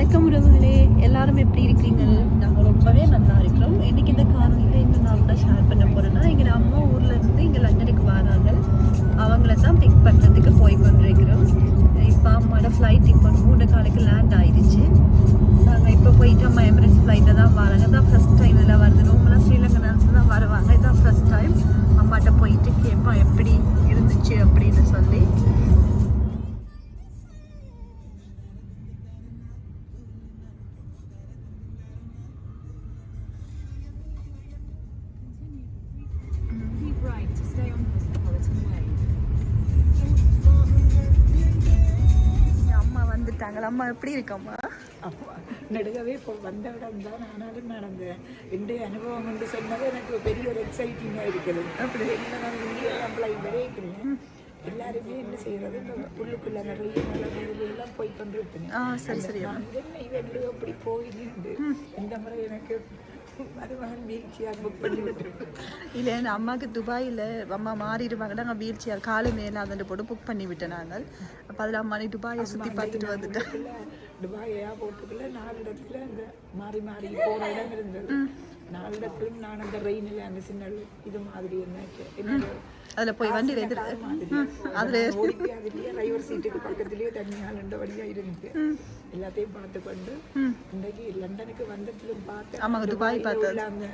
வணக்கம் உறவுகளே எல்லாரும் எப்படி இருக்கீங்க? நாங்கள் ரொம்பவே நல்லா இருக்கிறோம். இன்னைக்கு இந்த காணொலியில் இன்னும் நான் கூட ஷேர் பண்ண போகிறேன்னா எங்கள் அம்மா ஊரில் இருந்து இங்கே லண்டனுக்கு வராங்க. அவங்கள தான் பிக் பண்ணுறதுக்கு போய் கொண்டிருக்கிறோம். இப்போ அம்மாவோட ஃப்ளைட் இப்போ மூணு காலுக்கு லேண்ட் ஆயிடுச்சு. நாங்கள் இப்போ போயிட்டு அம்மா எமிரேட்ஸ் ஃப்ளைட்டில் தான் வராங்க. தான் ஃபஸ்ட் டைம் இதில் வருது. ரொம்ப ஸ்ரீலங்கா தான் வருவாங்க. அம்மா வந்துட்டாங்களா அம்மா எப்படி இருக்கம்மா? அப்பா நடுகவே இப்போ வந்த இடம் தான் ஆனாலும் நான் அந்த என்னுடைய அனுபவம் என்று சொன்னது எனக்கு பெரிய ஒரு எக்ஸைட்டிங்காக இருக்குது. அப்படி அப்ளை வரைக்கிறேன் எல்லாருமே என்ன செய்யறது? இந்த உள்ளுக்குள்ள நிறைய எல்லாம் போய் கொண்டு இருப்பேன் சரி சரி இவன் அப்படி போயிருந்து இந்த முறை எனக்கு மருமகன் புக் இல்லை என் அம்மாவுக்கு துபாயில் அம்மா மாறிடுவாங்க. நாங்கள் வீல் சேர் காலு மேலே போட்டு புக் பண்ணி விட்டேன் நாங்கள். அப்போ அதில் அம்மா நீ துபாயை சுற்றி பார்த்துட்டு வந்துட்டேன். துபாய் ஏர்போர்ட்டுக்குள்ள நாலு இடத்துல இந்த மாறி மாறி போன இடம் இருந்தது. நாலு இடத்துலையும் நான் அந்த ரெயினில் அந்த சின்ன இது மாதிரி என்ன அதில் போய் வண்டி அதில் ஓடிப்பி அதுலயே டிரைவர் சீட்டுக்கு பக்கத்துலயே தனியாக ரெண்டபடியா இருந்து எல்லாத்தையும் பார்த்து கொண்டு இன்றைக்கு லண்டனுக்கு வந்ததிலும் பார்த்து ஆமாங்க, துபாய் பார்த்தது. உள்ள அந்த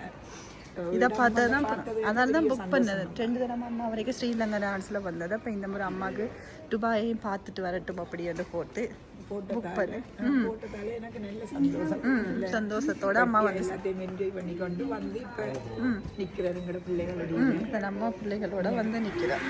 இதை பார்த்தா தான் அதனால தான் புக் பண்ணது. ரெண்டு தடவை அம்மா வரைக்கும் ஸ்ரீலங்கா டான்ஸில் வந்தது. அப்போ இந்த முறை அம்மாவுக்கு துபாயையும் பார்த்துட்டு வரட்டும் அப்படின்னு போட்டு போட்டதால போட்டதால எனக்கு நல்ல சந்தோஷம். நல்ல சந்தோஷத்தோட அம்மா வந்து எல்லாத்தையும் என்ஜாய் பண்ணி கொண்டு வந்து இப்போ நிற்கிறதுங்கிற பிள்ளைகளுடைய இப்போ நம்ம பிள்ளைகளோட வந்து நிற்கிறோம்